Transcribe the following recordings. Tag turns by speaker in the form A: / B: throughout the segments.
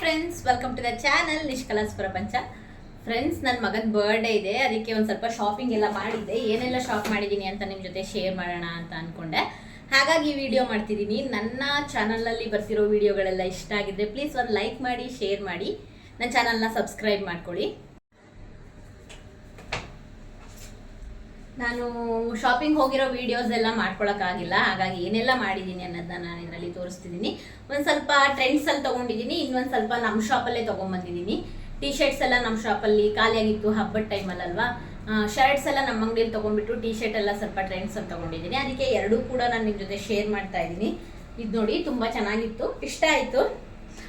A: Friends welcome to the channel Nishkalas Prapancha friends ನನ್ನ ಮಗನ birthday ಇದೆ. ಅದಕ್ಕೆ ಒಂದು ಸ್ವಲ್ಪ ಶಾಪಿಂಗ್ ಎಲ್ಲ ಮಾಡಿದ್ದೆ. ಏನೆಲ್ಲ ಶಾಪ್ ಮಾಡಿದ್ದೀನಿ ಅಂತ ನಿಮ್ಮ ಜೊತೆ ಶೇರ್ ಮಾಡೋಣ ಅಂತ ಅಂದ್ಕೊಂಡೆ ಹಾಗಾಗಿ ವಿಡಿಯೋ ಮಾಡ್ತಿದ್ದೀನಿ ನನ್ನ ಚಾನಲಲ್ಲಿ ಬರ್ತಿರೋ ವಿಡಿಯೋಗಳೆಲ್ಲ ಇಷ್ಟ ಆಗಿದ್ರೆ ಪ್ಲೀಸ್ ಒಂದು ಲೈಕ್ ಮಾಡಿ ಶೇರ್ ಮಾಡಿ. ನನ್ನ ಚಾನಲ್ನ ಸಬ್ಸ್ಕ್ರೈಬ್ ಮಾಡ್ಕೊಳ್ಳಿ. ನಾನು ಶಾಪಿಂಗ್ ಹೋಗಿರೋ ವೀಡಿಯೋಸ್ ಎಲ್ಲ ಮಾಡ್ಕೊಳಕ್ಕಾಗಿಲ್ಲ ಹಾಗಾಗಿ ಏನೆಲ್ಲ ಮಾಡಿದ್ದೀನಿ ಅನ್ನೋದನ್ನ ನಾನು ಇದರಲ್ಲಿ ತೋರಿಸ್ತಿದ್ದೀನಿ ಒಂದು ಸ್ವಲ್ಪ ಟ್ರೆಂಡ್ಸ್ ಅಲ್ಲಿ ತಗೊಂಡಿದ್ದೀನಿ ಇನ್ನೊಂದು ಸ್ವಲ್ಪ ನಮ್ಮ ಶಾಪಲ್ಲೇ ತೊಗೊಂಬಂದಿದ್ದೀನಿ ಟಿ ಶರ್ಟ್ಸ್ ಎಲ್ಲ ನಮ್ಮ ಶಾಪಲ್ಲಿ ಖಾಲಿಯಾಗಿತ್ತು ಹಬ್ಬದ ಟೈಮಲ್ಲಲ್ವಾ ಶರ್ಟ್ಸ್ ಎಲ್ಲ ನಮ್ಮ ಅಂಗಡಿಯಲ್ಲಿ ತೊಗೊಂಡ್ಬಿಟ್ಟು ಟಿ ಶರ್ಟ್ ಎಲ್ಲ ಸ್ವಲ್ಪ ಟ್ರೆಂಡ್ಸ್ ಅಲ್ಲಿ ತೊಗೊಂಡಿದ್ದೀನಿ ಅದಕ್ಕೆ ಎರಡೂ ಕೂಡ ನಾನು ನಿಮ್ಮ ಜೊತೆ ಶೇರ್ ಮಾಡ್ತಾ ಇದ್ದೀನಿ ಇದು ನೋಡಿ, ತುಂಬ ಚೆನ್ನಾಗಿತ್ತು. ಇಷ್ಟ ಆಯಿತು.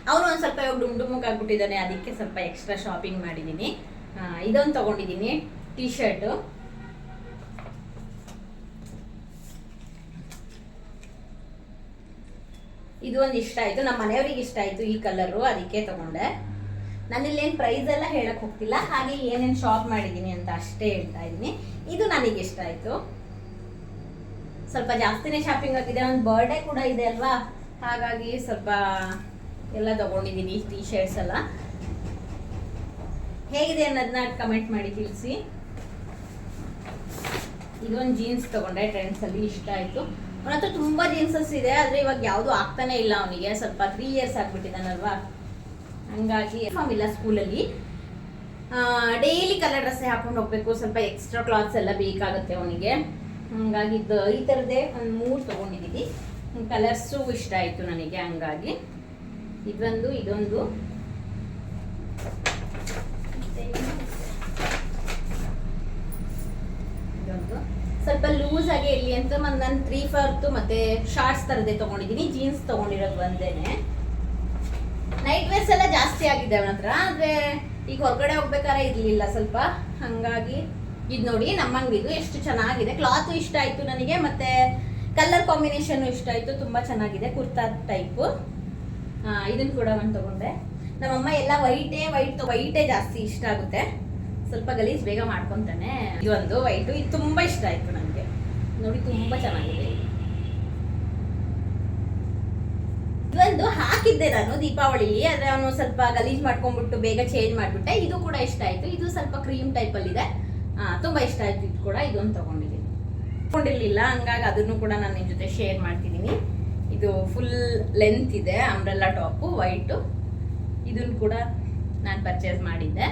A: ಅವನು ಒಂದು ಸ್ವಲ್ಪ ಇವಾಗ ಡುಮ್ ಡುಮುಕ್ ಆಗಿಬಿಟ್ಟಿದ್ದಾನೆ, ಅದಕ್ಕೆ ಸ್ವಲ್ಪ ಎಕ್ಸ್ಟ್ರಾ ಶಾಪಿಂಗ್ ಮಾಡಿದ್ದೀನಿ ಇದೊಂದು ತೊಗೊಂಡಿದ್ದೀನಿ ಟಿ ಶರ್ಟು ಇದು ಒಂದು ಇಷ್ಟ ಆಯ್ತು. ನಮ್ಮ ಮನೆಯವ್ರಿಗೆ ಇಷ್ಟ ಆಯ್ತು ಈ ಕಲರು ಅದಕ್ಕೆ ತಗೊಂಡೆ. ನಾನು ಏನ್ ಪ್ರೈಸ್ ಎಲ್ಲ ಹೇಳಕ್ ಹೋಗ್ತಿಲ್ಲ. ಹಾಗೆ ಏನೇನು ಶಾಪ್ ಮಾಡಿದ್ದೀನಿ ಅಂತ ಅಷ್ಟೇ ಹೇಳ್ತಾ ಇದ್ದೀನಿ. ಇದು ನನಗೆ ಇಷ್ಟ ಆಯ್ತು. ಸ್ವಲ್ಪ ಜಾಸ್ತಿನೇ ಶಾಪಿಂಗ್ ಆಗಿದೆ ಒಂದು ಬರ್ಡೇ ಕೂಡ ಇದೆ ಅಲ್ವಾ? ಹಾಗಾಗಿ ಸ್ವಲ್ಪ ಎಲ್ಲ ತಗೊಂಡಿದ್ದೀನಿ ಟೀ ಶರ್ಟ್ಸ್ ಎಲ್ಲ. ಹೇಗಿದೆ ಅನ್ನೋದನ್ನ ಕಮೆಂಟ್ ಮಾಡಿ ತಿಳಿಸಿ. ಇದೊಂದು ಜೀನ್ಸ್ ತಗೊಂಡೆ ಟ್ರೆಂಡ್ಸ್ ಅಲ್ಲಿ ಇಷ್ಟ ಆಯ್ತು. ಅವನ ಹತ್ರ ತುಂಬಾ ಜೀನ್ಸಸ್ ಇದೆ, ಆದ್ರೆ ಇವಾಗ ಯಾವುದು ಆಗ್ತಾನೆ ಇಲ್ಲ ಅವನಿಗೆ. ಸ್ವಲ್ಪ ತ್ರೀ ಇಯರ್ಸ್ ಆಗ್ಬಿಟ್ಟಿದ್ದಾನಲ್ವಾ? ಹಂಗಾಗಿ ಇಲ್ಲ ಸ್ಕೂಲಲ್ಲಿ. ಡೈಲಿ ಕಲರ್ ಡ್ರೆಸ್ ಹಾಕೊಂಡು ಹೋಗ್ಬೇಕು, ಸ್ವಲ್ಪ ಎಕ್ಸ್ಟ್ರಾ ಕ್ಲಾತ್ಸ್ ಎಲ್ಲ ಬೇಕಾಗುತ್ತೆ ಅವನಿಗೆ. ಹಂಗಾಗಿ ಇದು ಈ ಥರದ್ದೇ ಒಂದು ಮೂರು ತೊಗೊಂಡಿದ್ದೀನಿ ಕಲರ್ಸು ಇಷ್ಟ ಆಯಿತು ನನಗೆ, ಹಂಗಾಗಿ. ಇದೊಂದು ಇದೊಂದು ಮತ್ತೆ ಇದೊಂದು ಸ್ವಲ್ಪ ಲೂಸ್ ಆಗಿ ಇರಲಿ ಅಂತ ಒಂದು ನಾನು ತ್ರೀ ಫೋರ್ತ್ ಮತ್ತೆ ಶಾರ್ಟ್ಸ್ ತರದೇ ತಗೊಂಡಿದ್ದೀನಿ ಜೀನ್ಸ್ ತಗೊಂಡಿರೋದು ಬಂದೇನೆ ನೈಟ್ ವೇರ್ಸ್ ಎಲ್ಲ ಜಾಸ್ತಿ ಆಗಿದೆ ಅವನ ಹತ್ರ, ಆದ್ರೆ ಈಗ ಹೊರಗಡೆ ಹೋಗ್ಬೇಕಾದ್ರೆ ಇರ್ಲಿಲ್ಲ ಸ್ವಲ್ಪ. ಹಂಗಾಗಿ ಇದು ನೋಡಿ ನಮ್ಮ ಅಂಗಡಿದು ಎಷ್ಟು ಚೆನ್ನಾಗಿದೆ. ಕ್ಲಾತ್ ಇಷ್ಟ ಆಯ್ತು ನನಗೆ, ಮತ್ತೆ ಕಲರ್ ಕಾಂಬಿನೇಷನ್ ಇಷ್ಟ ಆಯ್ತು, ತುಂಬಾ ಚೆನ್ನಾಗಿದೆ, ಕುರ್ತಾ ಟೈಪ್ ಇದನ್ನ ಕೂಡ ಒಂದು ತಗೊಂಡೆ. ನಮ್ಮಮ್ಮ ಎಲ್ಲ ವೈಟೇ ವೈಟ್ ವೈಟೇ ಜಾಸ್ತಿ ಇಷ್ಟ ಆಗುತ್ತೆ. ಸ್ವಲ್ಪ ಗಲೀಜ್ ಬೇಗ ಮಾಡ್ಕೊಂತಾನೆ. ಇದೊಂದು ವೈಟು ಇದು ತುಂಬಾ ಇಷ್ಟ ಆಯ್ತು ನನಗೆ. ನೋಡಿ ತುಂಬ ಚೆನ್ನಾಗಿದೆ. ಇದು. ಇದೊಂದು ಹಾಕಿದ್ದೆ ನಾನು ದೀಪಾವಳಿಲಿ ಆದ್ರೆ ಅವನು ಸ್ವಲ್ಪ ಗಲೀಜ್ ಮಾಡ್ಕೊಂಡ್ಬಿಟ್ಟು ಬೇಗ ಚೇಂಜ್ ಮಾಡ್ಬಿಟ್ಟೆ. ಇದು ಕೂಡ ಇಷ್ಟ ಆಯ್ತು. ಇದು ಸ್ವಲ್ಪ ಕ್ರೀಮ್ ಟೈಪ್ ಅಲ್ಲಿ ಇದೆ. ಆ, ತುಂಬಾ ಇಷ್ಟ ಆಯ್ತು ಇದು ಕೂಡ. ಇದೊಂದು ತಗೊಂಡಿದ್ದೀನಿ. ತಗೊಂಡಿರ್ಲಿಲ್ಲ ಹಂಗಾಗಿ ಅದನ್ನು ಕೂಡ ನಾನು ನಿಮ್ ಜೊತೆ ಶೇರ್ ಮಾಡ್ತಿದ್ದೀನಿ. ಇದು ಫುಲ್ ಲೆಂತ್ ಇದೆ ಅಂಬ್ರೆಲ್ಲಾ ಟಾಪು ವೈಟು ಇದನ್ನು ಕೂಡ ನಾನು ಪರ್ಚೇಸ್ ಮಾಡಿದ್ದೆ.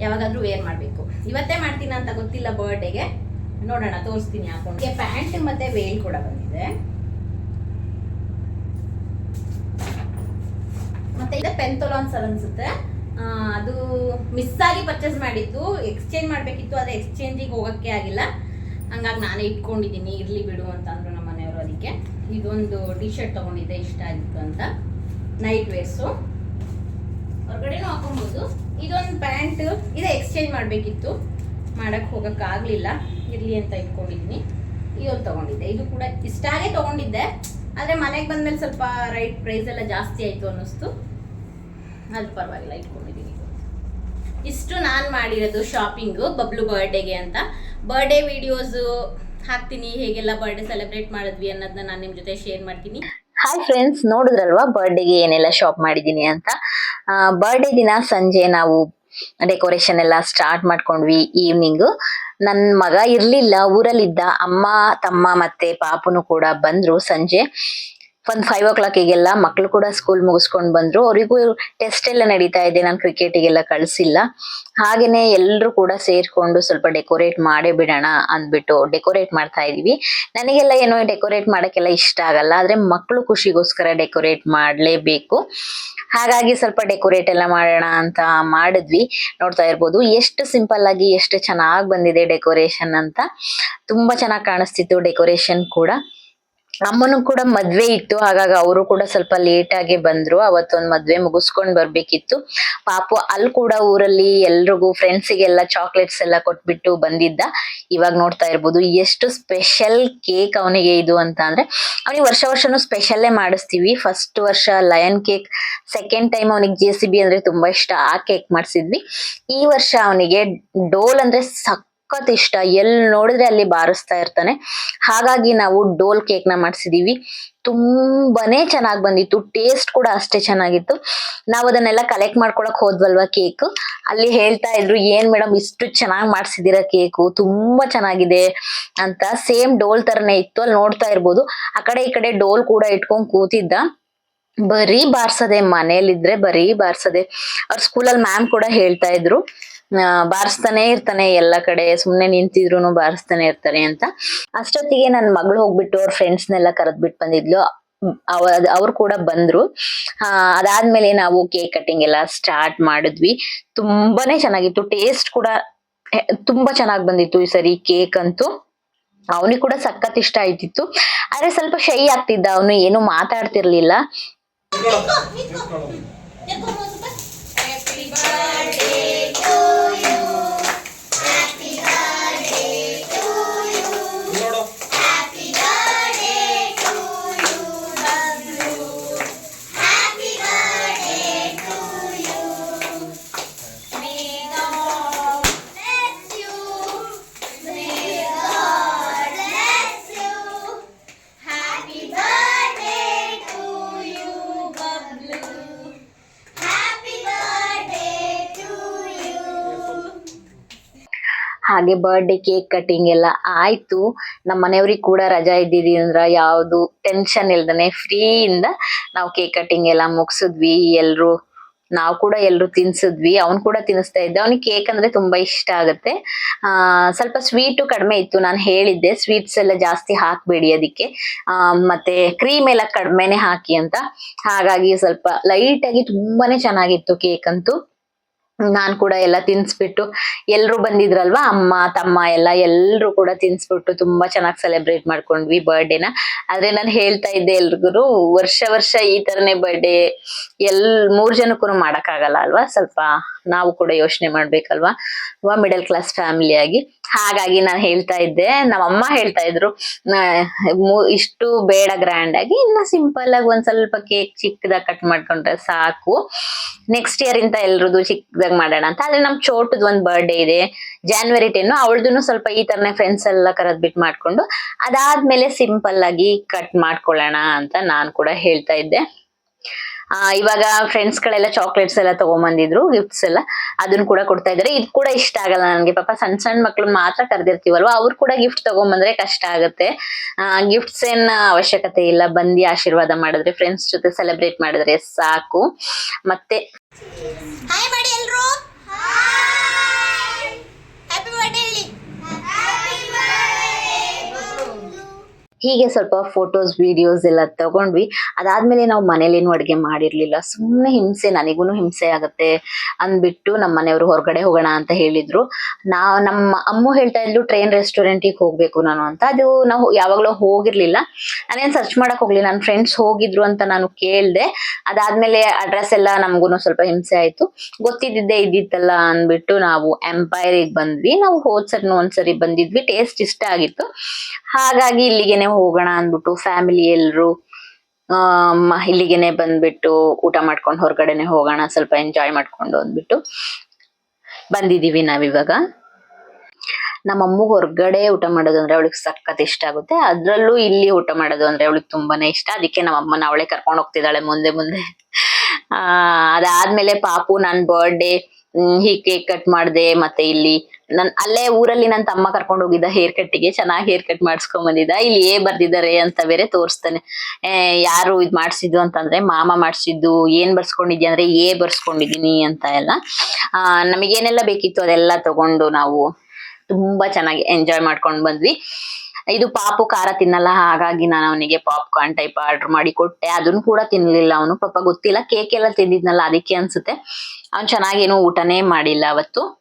A: ಯಾವಾಗಾದ್ರೂ ವೇರ್ ಮಾಡಬೇಕು. ಇವತ್ತೇ ಮಾಡ್ತೀನಿ ಅಂತ ಗೊತ್ತಿಲ್ಲ ಬರ್ಡೇಗೆ ನೋಡೋಣ, ತೋರಿಸ್ತೀನಿ ಹಾಕೊಂಡು ಪ್ಯಾಂಟ್ ಮತ್ತೆ ವೇಲ್ ಕೂಡ ಬಂದಿದೆ. ಮತ್ತೆ ಇದೆ ಪೆಂತೋಲಾನ್ಸ್ ಅನ್ಸುತ್ತೆ. ಅದು ಮಿಸ್ ಆಗಿ ಪರ್ಚೇಸ್ ಮಾಡಿದ್ದು ಎಕ್ಸ್ಚೇಂಜ್ ಮಾಡಬೇಕಿತ್ತು, ಆದರೆ ಎಕ್ಸ್ಚೇಂಜಿಗೆ ಹೋಗೋಕ್ಕೆ ಆಗಿಲ್ಲ. ಹಂಗಾಗಿ ನಾನೇ ಇಟ್ಕೊಂಡಿದ್ದೀನಿ, ಇರ್ಲಿ ಬಿಡು ಅಂತ ಅಂದ್ರು ನಮ್ಮ ಮನೆಯವರು ಅದಕ್ಕೆ. ಇದೊಂದು ಟಿ ಶರ್ಟ್ ತಗೊಂಡಿದ್ದೆ, ಇಷ್ಟ ಆಗಿತ್ತು ಅಂತ. ನೈಟ್ ವೇರ್ಸು ಹೊರಗಡೆನೂ ಹಾಕೊಬೋದು. ಇದೊಂದು ಪ್ಯಾಂಟ್ ಇದೆ ಎಕ್ಸ್ಚೇಂಜ್ ಮಾಡಬೇಕಿತ್ತು. ಮಾಡಕ್ಕೆ ಹೋಗೋಕ್ಕಾಗಲಿಲ್ಲ. ಇರಲಿ ಅಂತ ಇಟ್ಕೊಂಡಿದ್ದೀನಿ. ಇದೊಂದು ತಗೊಂಡಿದ್ದೆ. ಇದು ಕೂಡ ಇಷ್ಟಾಗೆ ತಗೊಂಡಿದ್ದೆ. ಆದರೆ ಮನೆಗೆ ಬಂದಮೇಲೆ ಸ್ವಲ್ಪ ರೈಟ್ ಪ್ರೈಸ್ ಎಲ್ಲ ಜಾಸ್ತಿ ಆಯಿತು ಅನ್ನಿಸ್ತು. ಅದು ಪರವಾಗಿಲ್ಲ, ಇಟ್ಕೊಂಡಿದ್ದೀನಿ. ಇಷ್ಟು ನಾನು ಮಾಡಿರೋದು ಶಾಪಿಂಗು ಬಬ್ಲು ಬರ್ಡೇಗೆ ಅಂತ. ಬರ್ಡೇ ವಿಡಿಯೋಸು ಹಾಕ್ತೀನಿ, ಹೇಗೆಲ್ಲ ಬರ್ಡೇ ಸೆಲೆಬ್ರೇಟ್ ಮಾಡಿದ್ವಿ ಅನ್ನೋದನ್ನ ನಾನು ನಿಮ್ಮ ಜೊತೆ ಶೇರ್ ಮಾಡ್ತೀನಿ.
B: ಹಾಯ್ ಫ್ರೆಂಡ್ಸ್ ನೋಡಿದ್ರಲ್ವಾ ಬರ್ಡೇಗೆ ಏನೆಲ್ಲ ಶಾಪ್ ಮಾಡಿದ್ದೀನಿ ಅಂತ? ಬರ್ಡೇ ದಿನ ಸಂಜೆ ನಾವು ಡೆಕೋರೇಷನ್ ಎಲ್ಲ ಸ್ಟಾರ್ಟ್ ಮಾಡ್ಕೊಂಡ್ವಿ ಈವ್ನಿಂಗ್ ನನ್ ಮಗ ಇರ್ಲಿಲ್ಲ ಊರಲ್ಲಿದ್ದ ಅಮ್ಮ ತಮ್ಮ ಮತ್ತೆ ಪಾಪುನು ಕೂಡ ಬಂದ್ರು ಸಂಜೆ. ಒಂದ್ ಫೈವ್ ಓ ಕ್ಲಾಕಿಗೆಲ್ಲ ಮಕ್ಕಳು ಕೂಡ ಸ್ಕೂಲ್ ಮುಗಿಸ್ಕೊಂಡ್ ಬಂದ್ರು. ಅವರಿಗೂ ಟೆಸ್ಟ್ ಎಲ್ಲ ನಡೀತಾ ಇದೆ. ನಾನು ಕ್ರಿಕೆಟಿಗೆಲ್ಲ ಕಳ್ಸಿಲ್ಲ. ಹಾಗೇನೆ ಎಲ್ರು ಕೂಡ ಸೇರ್ಕೊಂಡು ಸ್ವಲ್ಪ ಡೆಕೋರೇಟ್ ಮಾಡೇ ಬಿಡೋಣ ಅಂದ್ಬಿಟ್ಟು ಡೆಕೋರೇಟ್ ಮಾಡ್ತಾ ಇದೀವಿ. ನನಗೆಲ್ಲ ಏನೋ ಡೆಕೋರೇಟ್ ಮಾಡಕ್ಕೆಲ್ಲ ಇಷ್ಟ ಆಗಲ್ಲ. ಆದ್ರೆ ಮಕ್ಕಳು ಖುಷಿಗೋಸ್ಕರ ಡೆಕೋರೇಟ್ ಮಾಡಲೇಬೇಕು. ಹಾಗಾಗಿ ಸ್ವಲ್ಪ ಡೆಕೋರೇಟ್ ಎಲ್ಲ ಮಾಡೋಣ ಅಂತ ಮಾಡಿದ್ವಿ. ನೋಡ್ತಾ ಇರ್ಬೋದು. ಎಷ್ಟು ಸಿಂಪಲ್ ಆಗಿ ಎಷ್ಟು ಚೆನ್ನಾಗಿ ಬಂದಿದೆ ಡೆಕೋರೇಷನ್ ಅಂತ. ತುಂಬಾ ಚೆನ್ನಾಗಿ ಕಾಣಿಸ್ತಿತ್ತು ಡೆಕೋರೇಷನ್ ಕೂಡ. ಅಮ್ಮನು ಕೂಡ ಮದ್ವೆ ಇತ್ತು. ಹಾಗಾಗಿ ಅವರು ಕೂಡ ಸ್ವಲ್ಪ ಲೇಟ್ ಆಗಿ ಬಂದ್ರು. ಅವತ್ತೊಂದ್ ಮದ್ವೆ ಮುಗಿಸ್ಕೊಂಡ್ ಬರ್ಬೇಕಿತ್ತು. ಪಾಪ ಅಲ್ಲಿ ಕೂಡ ಊರಲ್ಲಿ ಎಲ್ರಿಗೂ ಫ್ರೆಂಡ್ಸ್ ಗೆಲ್ಲ ಚಾಕ್ಲೇಟ್ಸ್ ಎಲ್ಲ ಕೊಟ್ಬಿಟ್ಟು ಬಂದಿದ್ದ. ಇವಾಗ ನೋಡ್ತಾ ಇರ್ಬೋದು. ಎಷ್ಟು ಸ್ಪೆಷಲ್ ಕೇಕ್ ಅವನಿಗೆ ಇದು ಅಂತ ಅಂದ್ರೆ, ಅವನಿಗೆ ವರ್ಷ ವರ್ಷನು ಸ್ಪೆಷಲ್ಲೇ ಮಾಡಿಸ್ತೀವಿ. ಫಸ್ಟ್ ವರ್ಷ ಲಯನ್ ಕೇಕ್ ಸೆಕೆಂಡ್ ಟೈಮ್ ಅವನಿಗೆ ಜೆ ಅಂದ್ರೆ ತುಂಬಾ ಇಷ್ಟ. ಆ ಕೇಕ್ ಮಾಡಿಸಿದ್ವಿ. ಈ ವರ್ಷ ಅವನಿಗೆ ಡೋಲ್ ಅಂದ್ರೆ ಸಕ್ ಸಖತ್ ಇಷ್ಟ ಎಲ್ಲಿ ನೋಡಿದ್ರೆ ಅಲ್ಲಿ ಬಾರಿಸ್ತಾ ಇರ್ತಾನೆ. ಹಾಗಾಗಿ ನಾವು ಡೋಲ್ ಕೇಕ್ನ ಮಾಡ್ಸಿದೀವಿ. ತುಂಬಾನೇ ಚೆನ್ನಾಗಿ ಬಂದಿತ್ತು. ಟೇಸ್ಟ್ ಕೂಡ ಅಷ್ಟೇ ಚೆನ್ನಾಗಿತ್ತು. ನಾವು ಅದನ್ನೆಲ್ಲ ಕಲೆಕ್ಟ್ ಮಾಡ್ಕೊಳಕ್ ಹೋದ್ವಲ್ವಾ ಕೇಕ್? ಅಲ್ಲಿ ಹೇಳ್ತಾ ಇದ್ರು, ಏನ್ ಮೇಡಮ್ ಇಷ್ಟು ಚೆನ್ನಾಗಿ ಮಾಡ್ಸಿದೀರ ಕೇಕು? ತುಂಬಾ ಚೆನ್ನಾಗಿದೆ ಅಂತ. ಸೇಮ್ ಡೋಲ್ ತರನೇ ಇತ್ತು. ಅಲ್ಲಿ ನೋಡ್ತಾ ಇರ್ಬೋದು. ಆ ಕಡೆ ಈ ಕಡೆ ಡೋಲ್ ಕೂಡ ಇಟ್ಕೊಂಡ್ ಕೂತಿದ್ದ. ಬರೀ ಬಾರ್ಸದೆ, ಮನೇಲಿದ್ರೆ ಬರೀ ಬಾರ್ಸದೆ. ಅವ್ರ ಸ್ಕೂಲಲ್ಲಿ ಮ್ಯಾಮ್ ಕೂಡ ಹೇಳ್ತಾ ಇದ್ರು. ಬಾರಿಸ್ತಾನೆ ಇರ್ತಾನೆ ಎಲ್ಲ ಕಡೆ. ಸುಮ್ನೆ ನಿಂತಿದ್ರು ಬಾರಿಸ್ತಾನೆ ಇರ್ತಾರೆ ಅಂತ. ಅಷ್ಟೊತ್ತಿಗೆ ನನ್ ಮಗಳು ಹೋಗ್ಬಿಟ್ಟು ಅವ್ರ ಫ್ರೆಂಡ್ಸ್ನೆಲ್ಲ ಕರೆದ್ಬಿಟ್ಟು ಬಂದಿದ್ಲು. ಅವ್ರು ಕೂಡ ಬಂದ್ರು. ಆ, ಅದಾದ್ಮೇಲೆ ನಾವು ಕೇಕ್ ಕಟಿಂಗ್ ಎಲ್ಲ ಸ್ಟಾರ್ಟ್ ಮಾಡಿದ್ವಿ. ತುಂಬಾನೇ ಚೆನ್ನಾಗಿತ್ತು. ಟೇಸ್ಟ್ ಕೂಡ ತುಂಬಾ ಚೆನ್ನಾಗಿ ಬಂದಿತ್ತು ಈ ಸರಿ ಕೇಕ್ ಅಂತೂ. ಅವನಿಗೆ ಕೂಡ ಸಖತ್ ಇಷ್ಟ ಆಯ್ತಿತ್ತು. ಆದ್ರೆ ಸ್ವಲ್ಪ ಶೈ ಆಗ್ತಿದ್ದ ಅವನು ಏನು ಮಾತಾಡ್ತಿರ್ಲಿಲ್ಲ. ಹಾಗೆ ಬರ್ಡೇ ಕೇಕ್ ಕಟಿಂಗ್ ಎಲ್ಲ ಆಯ್ತು. ನಮ್ಮ ಮನೆಯವ್ರಿಗೆ ಕೂಡ ರಜಾ ಇದ್ದಿದ್ರಿಂದ ಯಾವ್ದು ಟೆನ್ಷನ್ ಇಲ್ದನೆ ಇಂದ ನಾವು ಕೇಕ್ ಕಟಿಂಗ್ ಎಲ್ಲ ಮುಗಿಸಿದ್ವಿ. ಎಲ್ರು, ನಾವು ಕೂಡ ಎಲ್ರು ತಿನ್ಸಿದ್ವಿ. ಅವ್ನು ಕೂಡ ತಿನ್ನಿಸ್ತಾ ಇದ್ದೆ. ಅವ್ನಿಗೆ ಕೇಕ್ ಅಂದ್ರೆ ತುಂಬಾ ಇಷ್ಟ ಆಗುತ್ತೆ. ಆ, ಸ್ವಲ್ಪ ಸ್ವೀಟು ಕಡಿಮೆ ಇತ್ತು ನಾನು ಹೇಳಿದ್ದೆ. ಸ್ವೀಟ್ಸ್ ಎಲ್ಲ ಜಾಸ್ತಿ ಹಾಕ್ಬೇಡಿ ಅದಕ್ಕೆ. ಆ, ಮತ್ತೆ ಕ್ರೀಮ್ ಎಲ್ಲ ಕಡಿಮೆನೆ ಹಾಕಿ ಅಂತ. ಹಾಗಾಗಿ ಸ್ವಲ್ಪ ಲೈಟ್ ಆಗಿ ತುಂಬಾನೇ ಚೆನ್ನಾಗಿತ್ತು ಕೇಕ್ ಅಂತೂ. ನಾನ್ ಕೂಡ ಎಲ್ಲ ತಿನ್ಸ್ಬಿಟ್ಟು ಎಲ್ರು ಬಂದಿದ್ರಲ್ವಾ? ಅಮ್ಮ, ತಮ್ಮ ಎಲ್ಲ ಎಲ್ರು ಕೂಡ ತಿನ್ಸ್ಬಿಟ್ಟು ತುಂಬಾ ಚೆನ್ನಾಗಿ ಸೆಲೆಬ್ರೇಟ್ ಮಾಡ್ಕೊಂಡ್ವಿ ಬರ್ಡೇನ ಆದ್ರೆ ನಾನು ಹೇಳ್ತಾ ಇದ್ದೆ ಎಲ್ರಿಗೂ ವರ್ಷ ವರ್ಷ ಈ ತರನೇ ಬರ್ಡೇ ಎಲ್ ಮೂರ್ ಜನಕ್ಕೂ ಮಾಡಕ್ಕಾಗಲ್ಲ ಅಲ್ವಾ? ಸ್ವಲ್ಪ ನಾವು ಕೂಡ ಯೋಚನೆ ಮಾಡ್ಬೇಕಲ್ವಾ? ಮಿಡಲ್ ಕ್ಲಾಸ್ ಫ್ಯಾಮಿಲಿ ಆಗಿ. ಹಾಗಾಗಿ ನಾನು ಹೇಳ್ತಾ ಇದ್ದೆ ನಮ್ಮ ಅಮ್ಮ ಹೇಳ್ತಾ ಇದ್ರು ಇಷ್ಟು ಬೇಡ ಗ್ರ್ಯಾಂಡ್ ಆಗಿ, ಇನ್ನ ಸಿಂಪಲ್ ಆಗಿ ಒಂದ್ ಸ್ವಲ್ಪ ಕೇಕ್ ಚಿಕ್ಕದಾಗಿ ಕಟ್ ಮಾಡ್ಕೊಂಡ್ರೆ ಸಾಕು. ನೆಕ್ಸ್ಟ್ ಇಯರ್ ಇಂತ ಎಲ್ರದ್ದು ಚಿಕ್ಕದಾಗಿ ಮಾಡೋಣ ಅಂತ. ಆದ್ರೆ ನಮ್ ಚೋಟದ್ ಒಂದ್ ಬರ್ಡೇ ಇದೆ ಜಾನ್ವರಿ ಟೆನ್ ಅವಳದನ್ನು ಸ್ವಲ್ಪ ಈ ತರನೇ ಫ್ರೆಂಡ್ಸ್ ಎಲ್ಲ ಬಿಟ್ ಮಾಡ್ಕೊಂಡು ಅದಾದ್ಮೇಲೆ ಸಿಂಪಲ್ ಆಗಿ ಕಟ್ ಮಾಡ್ಕೊಳ್ಳೋಣ ಅಂತ ನಾನ್ ಕೂಡ ಹೇಳ್ತಾ ಇದ್ದೆ. ಇವಾಗ ಫ್ರೆಂಡ್ಸ್ ಗಳೆಲ್ಲ ಚಾಕ್ಲೇಟ್ಸ್ ಎಲ್ಲ ತಗೊಂಬಂದಿದ್ರು ಗಿಫ್ಟ್ಸ್ ಎಲ್ಲ. ಅದನ್ನ ಕೂಡ ಕೊಡ್ತಾ ಇದಾರೆ ಇದು ಕೂಡ ಇಷ್ಟ ಆಗಲ್ಲ ನನಗೆ. ಪಾಪ ಸಣ್ಣ ಸಣ್ಣ ಮಕ್ಳು ಮಾತ್ರ ಕರೆದಿರ್ತೀವಲ್ವಾ? ಅವ್ರು ಕೂಡ ಗಿಫ್ಟ್ ತಗೊಂಬಂದ್ರೆ ಕಷ್ಟ ಆಗುತ್ತೆ. ಗಿಫ್ಟ್ಸ್ ಏನ್ ಅವಶ್ಯಕತೆ ಇಲ್ಲ. ಬಂದಿ ಆಶೀರ್ವಾದ ಮಾಡಿದ್ರೆ ಫ್ರೆಂಡ್ಸ್ ಜೊತೆ ಸೆಲೆಬ್ರೇಟ್ ಮಾಡಿದ್ರೆ ಸಾಕು. ಮತ್ತೆ
A: ಹಾಯ್ ಮಾಡಿ ಎಲ್ರು ಹ್ಯಾಪಿ ಬರ್ಡೇ ಹೇಳಿ
B: ಹೀಗೆ ಸ್ವಲ್ಪ ಫೋಟೋಸ್ ವಿಡಿಯೋಸ್ ಎಲ್ಲ ತಗೊಂಡ್ವಿ. ಅದಾದ್ಮೇಲೆ ನಾವು ಮನೇಲೇನು ಅಡ್ಗೆ ಮಾಡಿರ್ಲಿಲ್ಲ. ಸುಮ್ಮನೆ ಹಿಂಸೆ ನನಗೂ ಹಿಂಸೆ ಆಗುತ್ತೆ ಅಂದ್ಬಿಟ್ಟು ನಮ್ಮ ಮನೆಯವರು ಹೊರಗಡೆ ಹೋಗೋಣ ಅಂತ ಹೇಳಿದ್ರು. ನಾ ನಮ್ಮ ಅಮ್ಮ ಹೇಳ್ತಾ ಇದ್ಲು ಟ್ರೈನ್ ರೆಸ್ಟೋರೆಂಟಿಗೆ ಹೋಗ್ಬೇಕು ನಾನು ಅಂತ. ಅದು ನಾವು ಯಾವಾಗಲೂ ಹೋಗಿರ್ಲಿಲ್ಲ. ನಾನೇನ್ ಸರ್ಚ್ ಮಾಡಕ್ ಹೋಗ್ಲಿ ನನ್ನ ಫ್ರೆಂಡ್ಸ್ ಹೋಗಿದ್ರು ಅಂತ ನಾನು ಕೇಳ್ದೆ. ಅದಾದ್ಮೇಲೆ ಅಡ್ರೆಸ್ ಎಲ್ಲ ನಮಗೂ ಸ್ವಲ್ಪ ಹಿಂಸೆ ಆಯ್ತು. ಗೊತ್ತಿದ್ದಿದ್ದೆ ಇದ್ದಿತ್ತಲ್ಲ ಅಂದ್ಬಿಟ್ಟು ನಾವು ಎಂಪೈರಿಗೆ ಬಂದ್ವಿ. ನಾವು ಹೋದ್ ಸರ್ನು ಒಂದ್ಸರಿ ಬಂದಿದ್ವಿ. ಟೇಸ್ಟ್ ಇಷ್ಟ ಆಗಿತ್ತು. ಹಾಗಾಗಿ ಇಲ್ಲಿಗೆನೆ ಹೋಗೋಣ ಅಂದ್ಬಿಟ್ಟು ಫ್ಯಾಮಿಲಿ ಎಲ್ರು ಇಲ್ಲಿಗೆನೆ ಬಂದ್ಬಿಟ್ಟು ಊಟ ಮಾಡ್ಕೊಂಡು ಹೊರಗಡೆನೆ ಹೋಗೋಣ, ಸ್ವಲ್ಪ ಎಂಜಾಯ್ ಮಾಡ್ಕೊಂಡು ಅಂದ್ಬಿಟ್ಟು ಬಂದಿದೀವಿ ನಾವಿವಾಗ. ಅಮ್ಮ ಹೊರಗಡೆ ಊಟ ಮಾಡೋದು ಅಂದ್ರೆ ಅವಳಿಗೆ ಸಖತ್ ಇಷ್ಟ ಆಗುತ್ತೆ. ಅದ್ರಲ್ಲೂ ಇಲ್ಲಿ ಊಟ ಮಾಡೋದು ಅಂದ್ರೆ ಅವಳಿಗೆ ತುಂಬಾನೇ ಇಷ್ಟ. ಅದಕ್ಕೆ ನಮ್ಮ ಅಮ್ಮನ ಅವಳೆ ಕರ್ಕೊಂಡು ಹೋಗ್ತಿದ್ದಾಳೆ ಮುಂದೆ ಮುಂದೆ. ಆ, ಅದಾದ್ಮೇಲೆ ಪಾಪು ನನ್ ಬರ್ಡೇ ಹೀಗೆ ಕೇಕ್ ಕಟ್ ಮಾಡ್ದೆ, ಮತ್ತೆ ಇಲ್ಲಿ ನನ್ ಅಲ್ಲೇ ಊರಲ್ಲಿ ನನ್ ತಮ್ಮ ಕರ್ಕೊಂಡು ಹೋಗಿದ್ದ ಹೇರ್ ಕಟ್ಟಿಗೆ ಚೆನ್ನಾಗಿ ಹೇರ್ ಕಟ್ ಮಾಡಿಸ್ಕೊಂಡ್ ಬಂದಿದ್ದ. ಇಲ್ಲಿ ಏ ಬರ್ದಿದ್ದಾರೆ ಅಂತ ಬೇರೆ ತೋರಿಸ್ತಾನೆ. ಯಾರು ಇದ್ ಮಾಡ್ಸಿದ್ದು ಅಂತಂದ್ರೆ, ಮಾಮ ಮಾಡ್ಸಿದ್ದು, ಏನ್ ಬರ್ಸ್ಕೊಂಡಿದ್ಯಾ ಅಂದ್ರೆ, ಏ ಬರ್ಸ್ಕೊಂಡಿದೀನಿ ಅಂತ ಎಲ್ಲ. ಆ, ನಮಗೇನೆಲ್ಲ ಬೇಕಿತ್ತು ಅದೆಲ್ಲ ತಗೊಂಡು ನಾವು ತುಂಬಾ ಚೆನ್ನಾಗಿ ಎಂಜಾಯ್ ಮಾಡ್ಕೊಂಡ್ ಬಂದ್ವಿ. ಇದು ಪಾಪು ಖಾರ ತಿನ್ನಲ್ಲ, ಹಾಗಾಗಿ ನಾನು ಅವನಿಗೆ ಪಾಪ್ಕಾರ್ನ್ ಟೈಪ್ ಆರ್ಡರ್ ಮಾಡಿ ಕೊಟ್ಟೆ. ಅದನ್ನು ಕೂಡ ತಿನ್ಲಿಲ್ಲ ಅವನು. ಪಾಪ ಗೊತ್ತಿಲ್ಲ ಕೇಕ್ ಎಲ್ಲ ತಿಂದಿದ್ನಲ್ಲ, ಅದಕ್ಕೆ ಅನ್ಸುತ್ತೆ. ಅವ್ನು ಚೆನ್ನಾಗೇನು ಊಟನೇ ಮಾಡಿಲ್ಲ ಅವತ್ತು.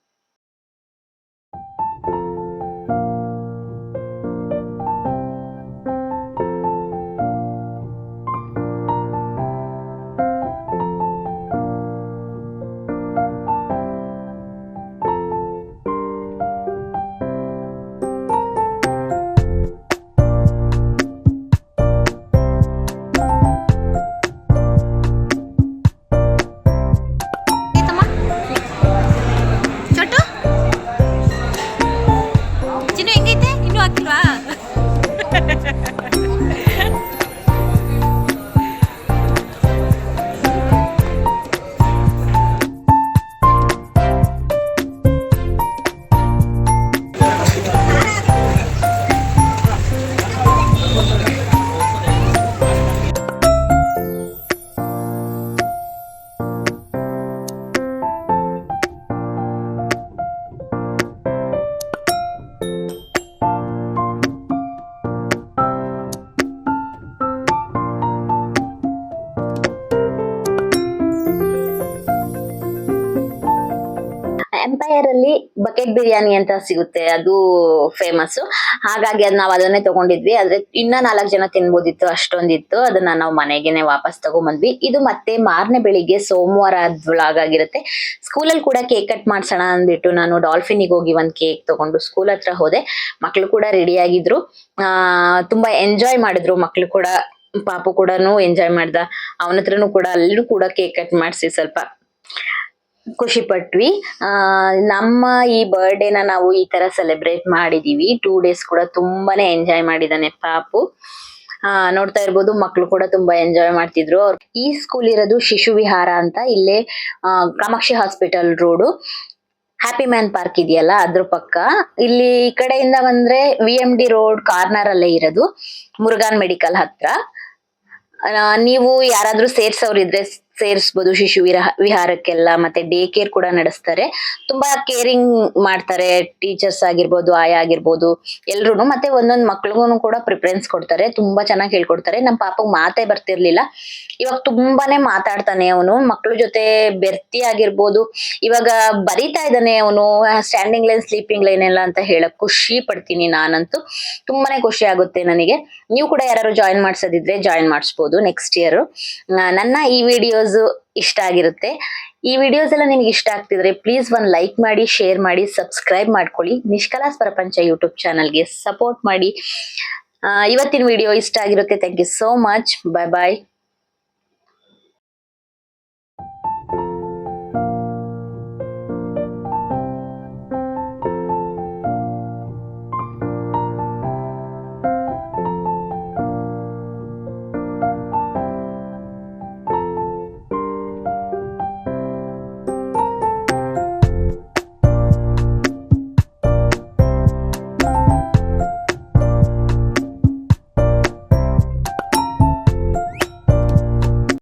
B: ಬಕೆಟ್ ಬಿರಿಯಾನಿ ಅಂತ ಸಿಗುತ್ತೆ, ಅದು ಫೇಮಸ್ ಹಾಗಾಗಿ ಅದ್ ನಾವ್ ಅದನ್ನೇ ತಗೊಂಡಿದ್ವಿ. ಆದ್ರೆ ಇನ್ನ ನಾಲ್ಕು ಜನ ತಿನ್ಬೋದಿತ್ತು, ಅಷ್ಟೊಂದಿತ್ತು. ಅದನ್ನ ನಾವು ಮನೆಗೆನೆ ವಾಪಸ್ ತಗೊಂಬಂದ್ವಿ. ಇದು ಮತ್ತೆ ಮಾರನೇ ಬೆಳಿಗ್ಗೆ ಸೋಮವಾರ ಆಗಿರುತ್ತೆ. ಸ್ಕೂಲಲ್ಲಿ ಕೂಡ ಕೇಕ್ ಕಟ್ ಮಾಡ್ಸೋಣ ಅಂದ್ಬಿಟ್ಟು ನಾನು ಡಾಲ್ಫಿನಿಗೆ ಹೋಗಿ ಒಂದ್ ಕೇಕ್ ತಗೊಂಡು ಸ್ಕೂಲ್ ಹತ್ರ ಹೋದೆ. ಮಕ್ಳು ಕೂಡ ರೆಡಿ ಆಗಿದ್ರು. ಆ, ತುಂಬಾ ಎಂಜಾಯ್ ಮಾಡಿದ್ರು ಮಕ್ಳು ಕೂಡ. ಪಾಪು ಕೂಡ ಎಂಜಾಯ್ ಮಾಡ್ದ. ಅವನ ಕೂಡ, ಅಲ್ಲೂ ಕೂಡ ಕೇಕ್ ಕಟ್ ಮಾಡಿಸಿ ಸ್ವಲ್ಪ ಖುಷಿ ಪಟ್ವಿ. ನಮ್ಮ ಈ ಬರ್ಡೇನ ನಾವು ಈ ತರ ಸೆಲೆಬ್ರೇಟ್ ಮಾಡಿದೀವಿ. ಟೂ ಡೇಸ್ ಕೂಡ ತುಂಬಾನೇ ಎಂಜಾಯ್ ಮಾಡಿದಾನೆ ಪಾಪು. ಆ, ನೋಡ್ತಾ ಇರ್ಬೋದು ಮಕ್ಕಳು ಕೂಡ ತುಂಬಾ ಎಂಜಾಯ್ ಮಾಡ್ತಿದ್ರು. ಅವ್ರ ಈ ಸ್ಕೂಲ್ ಇರೋದು ಶಿಶು ವಿಹಾರ ಅಂತ. ಇಲ್ಲೇ Kamakshi hospital road happy man park ಇದೆಯಲ್ಲ, ಅದ್ರ ಪಕ್ಕ. ಇಲ್ಲಿ ಈ ಕಡೆಯಿಂದ ಬಂದ್ರೆ V M D road corner ಅಲ್ಲೇ ಇರೋದು ಮುರುಗಾನ್ ಮೆಡಿಕಲ್ ಹತ್ರ. ನೀವು ಯಾರಾದ್ರೂ ಸೇರ್ಸೋರಿದ್ರೆ ಸೇರಿಸ್ಬೋದು ಶಿಶು ವಿರ- ವಿಹಾರಕ್ಕೆಲ್ಲ, ಮತ್ತೆ ಡೇ ಕೇರ್ ಕೂಡ ನಡೆಸ್ತಾರೆ. ತುಂಬಾ ಕೇರಿಂಗ್ ಮಾಡ್ತಾರೆ ಟೀಚರ್ಸ್ ಆಗಿರ್ಬೋದು, ಆಯಾ ಆಗಿರ್ಬೋದು ಎಲ್ರು ಮತ್ತೆ ಒಂದೊಂದು ಮಕ್ಳಿಗೂ ಕೂಡ ಪ್ರಿಫರೆನ್ಸ್ ಕೊಡ್ತಾರೆ. ತುಂಬಾ ಚೆನ್ನಾಗಿ ಹೇಳ್ಕೊಡ್ತಾರೆ. ನಮ್ಮ ಪಾಪಗ್ ಮಾತೇ ಬರ್ತಿರ್ಲಿಲ್ಲ. ಇವಾಗ ತುಂಬಾನೇ ಮಾತಾಡ್ತಾನೆ ಅವನು. ಮಕ್ಳ ಜೊತೆ ಬೆರ್ತಿ ಆಗಿರ್ಬೋದು. ಇವಾಗ ಬರಿತಾ ಇದ್ದಾನೆ ಅವನು. ಸ್ಟ್ಯಾಂಡಿಂಗ್ ಲೈನ್ ಸ್ಲೀಪಿಂಗ್ ಲೈನ್ ಎಲ್ಲ ಅಂತ ಹೇಳಕ್ ಖುಷಿ ಪಡ್ತೀನಿ ನಾನಂತೂ. ತುಂಬಾನೇ ಖುಷಿ ಆಗುತ್ತೆ ನನಗೆ. ನೀವು ಕೂಡ ಯಾರು ಜಾಯಿನ್ ಮಾಡ್ಸೋದಿದ್ರೆ ಜಾಯಿನ್ ಮಾಡಿಸ್ಬೋದು ನೆಕ್ಸ್ಟ್ ಇಯರ್ ನನ್ನ ಈ ವಿಡಿಯೋಸ್ ಇಷ್ಟ ಆಗಿರುತ್ತೆ. ಈ ವಿಡಿಯೋಸ್ ಎಲ್ಲ ನಿಮ್ಗೆ ಇಷ್ಟ ಆಗ್ತಿದ್ರೆ ಪ್ಲೀಸ್ ಒಂದ್ ಲೈಕ್ ಮಾಡಿ ಶೇರ್ ಮಾಡಿ ಸಬ್ಸ್ಕ್ರೈಬ್ ಮಾಡ್ಕೊಳ್ಳಿ. ನಿಷ್ಕಲಾಸ್ ಪ್ರಪಂಚ ಯೂಟ್ಯೂಬ್ ಚಾನಲ್ಗೆ ಸಪೋರ್ಟ್ ಮಾಡಿ. ಇವತ್ತಿನ ವಿಡಿಯೋ ಇಷ್ಟ ಆಗಿರುತ್ತೆ. Thank you so much bye bye